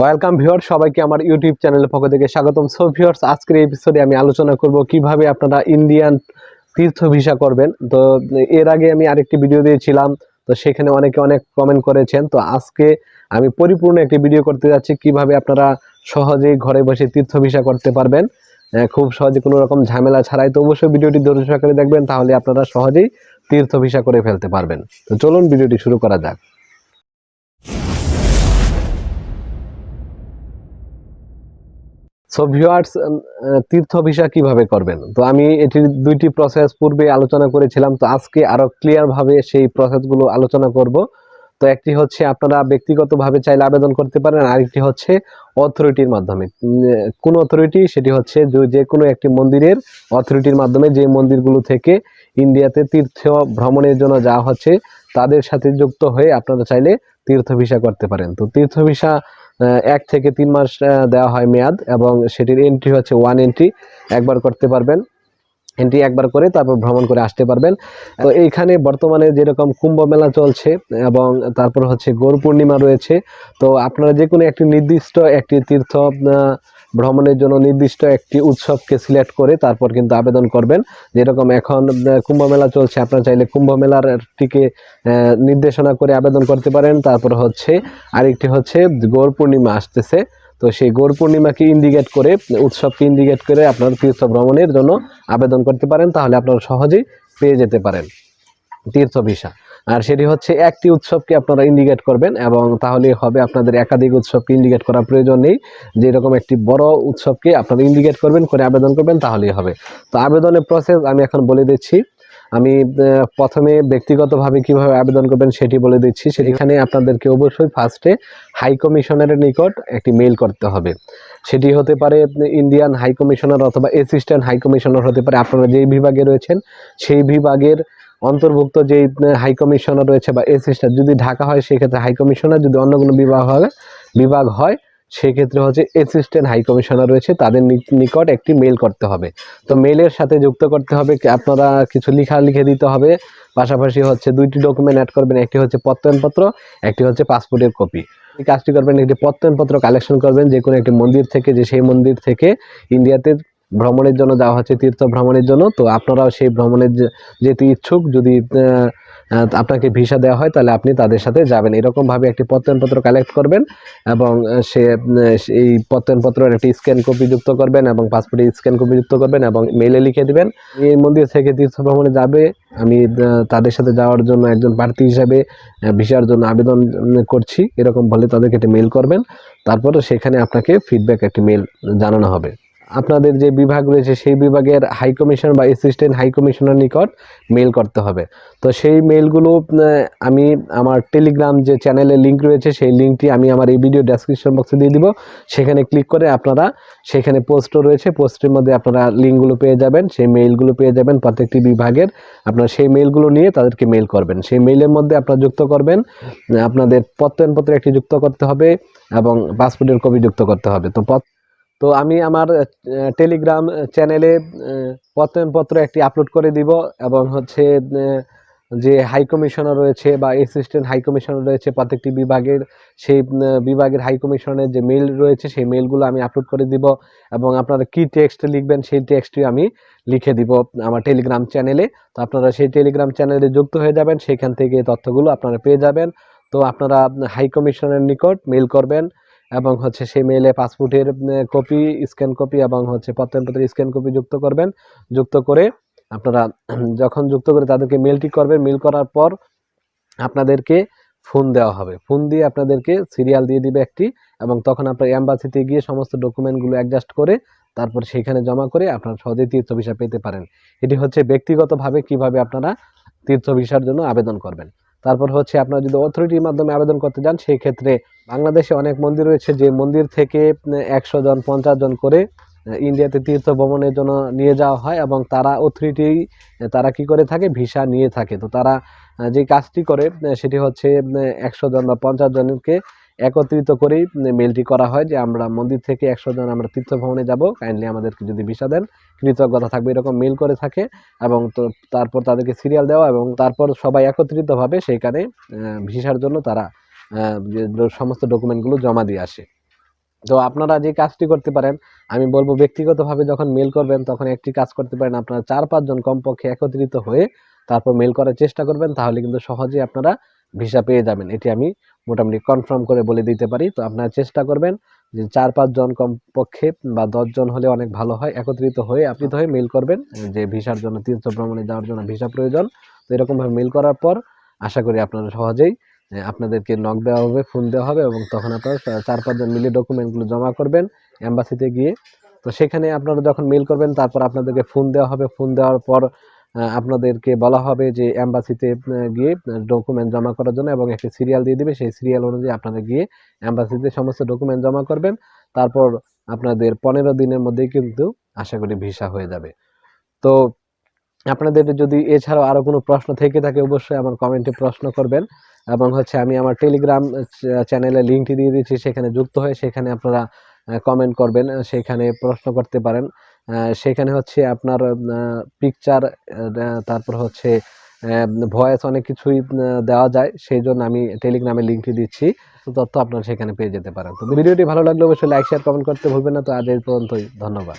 Welcome viewer সবাইকে আমার YouTube চ্যানেলের পক্ষ থেকে স্বাগতম। সো ভিউয়ার্স আজকের এপিসোডে আমি আলোচনা করব কীভাবে আপনারা ইন্ডিয়ান তীর্থ ভিসা করবেন। তো, এর আগে আমি আরেকটি ভিডিও দিয়েছিলাম, তো সেখানে অনেকে অনেক কমেন্ট করেছেন। তো, আজকে আমি পরিপূর্ণ একটি ভিডিও করতে যাচ্ছি, কীভাবে আপনারা সহজেই ঘরে বসে তীর্থ ভিসা করতে পারবেন। খুব সহজে কোনো রকম ঝামেলা ছাড়াই তো অবশ্যই ভিডিওটি ধৈর্য সহকারে দেখবেন, তাহলে আপনারা সহজেই তীর্থ ভিসা করে ফেলতে পারবেন। তো, চলুন ভিডিওটি শুরু করা যাক। সো ভিউয়ার্স তীর্থ ভিসা কীভাবে করবেন? তো আমি এটির দুইটি প্রসেস পূর্বে আলোচনা করেছিলাম, তো আজকে আরও ক্লিয়ার ভাবে সেই প্রসেসগুলো আলোচনা করব। তো একটি হচ্ছে আপনারা ব্যক্তিগতভাবে চাইলে আবেদন করতে পারেন আরেকটি হচ্ছে অথরিটির মাধ্যমে। কোন অথরিটি সেটি হচ্ছে যে- কোনো একটি মন্দিরের অথরিটির মাধ্যমে যে মন্দিরগুলো থেকে ইন্ডিয়াতে তীর্থ ভ্রমণের জন্য যাওয়া হচ্ছে, তাদের সাথে যুক্ত হয়ে আপনারা চাইলে তীর্থ ভিসা করতে পারেন। তো তীর্থ ভিসা এক থেকে তিন মাস দেওয়া হয় মেয়াদ এবং সেটির এন্ট্রি হচ্ছে ওয়ান এন্ট্রি একবার করতে পারবেন। এন্ট্রি একবার করে তারপর ভ্রমণ করে আসতে পারবেন। তো এইখানে বর্তমানে যেরকম কুম্ভ মেলা চলছে এবং তারপর হচ্ছে গৌর পূর্ণিমা রয়েছে, তো আপনারা যে কোনো একটি নির্দিষ্ট একটি তীর্থ ভ্রমণের জন্য নির্দিষ্ট একটি উৎসবকে সিলেক্ট করে তারপর কিন্তু আবেদন করবেন। যেরকম এখন কুম্ভ মেলা চলছে, আপনারা চাইলে কুম্ভ মেলার টিকে নির্দেশনা করে আবেদন করতে পারেন। তারপর হচ্ছে আরেকটি হচ্ছে গৌর পূর্ণিমা আসতেছে। তো সেই গৌর পূর্ণিমাকে ইন্ডিকেট করে, উৎসবকে ইন্ডিকেট করে আপনার তীর্থ ভ্রমণের জন্য আবেদন করতে পারেন, তাহলে আপনারা সহজেই পেয়ে যেতে পারেন তীর্থ ভিসা আর সেটি হচ্ছে একটি উৎসবকে আপনারা ইন্ডিকেট করবেন এবং তাহলে হবে আপনাদের একাধিক উৎসবকে ইন্ডিকেট করার প্রয়োজন নেই। যেরকম একটি বড় উৎসবকে আপনারা ইন্ডিকেট করবেন, করে আবেদন করবেন, তাহলেই হবে। তো আবেদনের প্রসেস আমি এখন বলে দিচ্ছি। আমি প্রথমে ব্যক্তিগতভাবে কীভাবে আবেদন করবেন সেটি বলে দিচ্ছি। সেখানে আপনাদেরকে অবশ্যই ফার্স্টে হাই কমিশনারের নিকট একটি মেইল করতে হবে। সেটি হতে পারে ইন্ডিয়ান হাই কমিশনার অথবা অ্যাসিস্ট্যান্ট হাই কমিশনার হতে পারে। আপনারা যেই বিভাগে রয়েছেন, সেই বিভাগের অন্তর্ভুক্ত যেই হাই কমিশনার রয়েছে বা অ্যাসিস্ট্যান্ট যদি ঢাকা হয়, সেক্ষেত্রে হাই কমিশনার যদি অন্য কোনো বিভাগ হয় বিভাগ হয় সেক্ষেত্রে হচ্ছে অ্যাসিস্ট্যান্ট হাই কমিশনার রয়েছে, তাদের নিকট একটি মেল করতে হবে। তো মেলের সাথে যুক্ত করতে হবে আপনারা কিছু লেখা লিখে দিতে হবে। পাশাপাশি হচ্ছে দুইটি ডকুমেন্ট অ্যাড করবেন, একটি হচ্ছে প্রত্যয়নপত্র, একটি হচ্ছে পাসপোর্টের কপি এই কাজটি করবেন, একটি প্রত্যয়নপত্র কালেকশন করবেন যে কোনো একটি মন্দির থেকে, যে সেই মন্দির থেকে ইন্ডিয়াতে ভ্রমণের জন্য যাওয়া হচ্ছে, তীর্থ ভ্রমণের জন্য। তো আপনারাও সেই ভ্রমণের যেতে ইচ্ছুক, যদি আপনাকে ভিসা দেওয়া হয়, তাহলে আপনি তাদের সাথে যাবেন। এরকমভাবে একটি প্রত্যয়নপত্র কালেক্ট করবেন এবং সে এই প্রত্যয়নপত্রের একটি স্ক্যান কপি যুক্ত করবেন এবং পাসপোর্টের স্ক্যান কপি যুক্ত করবেন এবং মেইলে লিখে দেবেন। এই মন্দির থেকে তীর্থ ভ্রমণে যাবে। আমি তাদের সাথে যাওয়ার জন্য একজন প্রার্থী হিসাবে ভিসার জন্য আবেদন করছি। এরকম বলে তাদেরকে একটি মেল করবেন। তারপরে সেখানে আপনাকে ফিডব্যাক একটি মেল জানানো হবে। আপনাদের যে বিভাগ রয়েছে, সেই বিভাগের হাই কমিশন বা অ্যাসিস্ট্যান্ট হাই কমিশনের নিকট মেল করতে হবে। তো সেই মেলগুলো আমি আমার টেলিগ্রাম যে চ্যানেলের লিঙ্ক রয়েছে, সেই লিঙ্কটি আমি আমার এই ভিডিও ডেসক্রিপশন বক্সে দিয়ে দিব। সেখানে ক্লিক করে আপনারা, সেখানে পোস্টও রয়েছে পোস্টের মধ্যে আপনারা লিঙ্কগুলো পেয়ে যাবেন, সেই মেইলগুলো পেয়ে যাবেন প্রত্যেকটি বিভাগের। আপনারা সেই মেইলগুলো নিয়ে তাদেরকে মেইল করবেন। সেই মেইলের মধ্যে আপনারা যুক্ত করবেন, আপনাদের প্রত্যয়নপত্র একটি যুক্ত করতে হবে এবং পাসপোর্টের কপি যুক্ত করতে হবে। তো তো আমি আমার টেলিগ্রাম চ্যানেলে প্রত্যয়নপত্র একটি আপলোড করে দিব এবং হচ্ছে যে হাই কমিশনার রয়েছে বা অ্যাসিস্ট্যান্ট হাই কমিশনার রয়েছে প্রত্যেকটি বিভাগের, সেই বিভাগের হাই কমিশনের যে মেইল রয়েছে, সেই মেইলগুলো আমি আপলোড করে দিব এবং আপনারা কি টেক্সট লিখবেন, সেই টেক্সটটি আমি লিখে দিব আমার টেলিগ্রাম চ্যানেলে তো আপনারা সেই টেলিগ্রাম চ্যানেলে যুক্ত হয়ে যাবেন, সেখান থেকে তথ্যগুলো আপনারা পেয়ে যাবেন। তো আপনারা হাই কমিশনের নিকট মেইল করবেন এবং হচ্ছে সেই মেইলে পাসপোর্টের কপি স্ক্যান কপি এবং হচ্ছে প্রত্যয়নপত্রের স্ক্যান কপি যুক্ত করবেন। যুক্ত করে আপনারা যখন যুক্ত করে তাদেরকে মেলটি করবেন মেল করার পর আপনাদেরকে ফোন দেওয়া হবে। ফোন দিয়ে আপনাদেরকে সিরিয়াল দিয়ে দিবে একটি এবং তখন আপনার অ্যাম্বাসিতে গিয়ে সমস্ত ডকুমেন্টগুলো অ্যাডজাস্ট করে তারপর সেখানে জমা করে আপনারা সহজেই তীর্থ ভিসা পেতে পারেন। এটি হচ্ছে ব্যক্তিগতভাবে কীভাবে আপনারা তীর্থ ভিসার জন্য আবেদন করবেন। তারপর হচ্ছে আপনারা যদি অথরিটির মাধ্যমে আবেদন করতে যান, সেই ক্ষেত্রে বাংলাদেশে অনেক মন্দির রয়েছে যে মন্দির থেকে একশো জন, পঞ্চাশ জন করে ইন্ডিয়াতে তীর্থ ভ্রমণের জন্য নিয়ে যাওয়া হয় এবং তারা অথরিটি তারা কি করে থাকে? ভিসা নিয়ে থাকে। তো তারা যে কাজটি করে সেটি হচ্ছে একশো জন বা পঞ্চাশ জনকে একত্রিত করেই মেলটি করা হয় যে আমরা মন্দির থেকে একশো জন আমরা তীর্থ ভ্রমণে যাব। কাইন্ডলি আমাদেরকে যদি ভিসা দেন, কৃতজ্ঞতা থাকবে, এরকম মেল করে থাকে এবং তো তারপর তাদেরকে সিরিয়াল দেওয়া এবং তারপর সবাই একত্রিতভাবে সেইখানে ভিসার জন্য তারা সমস্ত ডকুমেন্টগুলো জমা দিয়ে আসে। তো আপনারা যে কাজটি করতে পারেন, আমি বলব ব্যক্তিগতভাবে যখন মেল করবেন, তখন একটি কাজ করতে পারেন, আপনারা চার পাঁচজন কমপক্ষে একত্রিত হয়ে তারপর মেল করার চেষ্টা করবেন, তাহলে কিন্তু সহজেই আপনারা ভিসা পেয়ে যাবেন। এটি আমি মোটামুটি কনফার্ম করে বলে দিতে পারি। তো আপনারা চেষ্টা করবেন যে চার পাঁচজন কমপক্ষে বা দশজন হলে অনেক ভালো হয়, একত্রিত হয়ে আপনি হয়ে মেল করবেন, যে ভিসার জন্য, তীর্থ ভ্রমণে যাওয়ার জন্য ভিসা প্রয়োজন। তো এরকমভাবে মেল করার পর আশা করি আপনারা সহজেই আপনাদেরকে নক দেওয়া হবে ফোন দেওয়া হবে এবং তখন আপনারা চার পাঁচজন মিলে ডকুমেন্টগুলো জমা করবেন অ্যাম্বাসিতে গিয়ে। তো সেখানে আপনারা যখন মেল করবেন, তারপর আপনাদেরকে ফোন দেওয়া হবে। ফোন দেওয়ার পর আপনাদেরকে বলা হবে যে অ্যাম্বাসিতে গিয়ে ডকুমেন্ট জমা করার জন্য এবং একটি সিরিয়াল দিয়ে দিবে। সেই সিরিয়াল অনুযায়ী আপনারা গিয়ে অ্যাম্বাসিতে সমস্ত ডকুমেন্ট জমা করবেন। তারপর আপনাদের পনেরো দিনের মধ্যেই কিন্তু আশা করি ভিসা হয়ে যাবে। তো আপনাদের যদি এছাড়াও আরও কোনো প্রশ্ন থেকে থাকে, অবশ্যই আমার কমেন্টে প্রশ্ন করবেন। এবং হচ্ছে আমি আমার টেলিগ্রাম চ্যানেলে লিঙ্কটি দিয়ে দিচ্ছি সেখানে যুক্ত হয়ে সেখানে আপনারা কমেন্ট করবেন সেখানে প্রশ্ন করতে পারেন। সেখানে হচ্ছে আপনার পিকচার তারপর হচ্ছে ভয়েস অনেক কিছুই দেওয়া যায়, সেই জন্য আমি টেলিগ্রামে লিঙ্কটি দিচ্ছি। তথ্য আপনারা সেখানে পেয়ে যেতে পারেন। তো ভিডিওটি ভালো লাগলে অবশ্যই লাইক শেয়ার কমেন্ট করতে ভুলবেন না। তো আজ এই পর্যন্তই। ধন্যবাদ।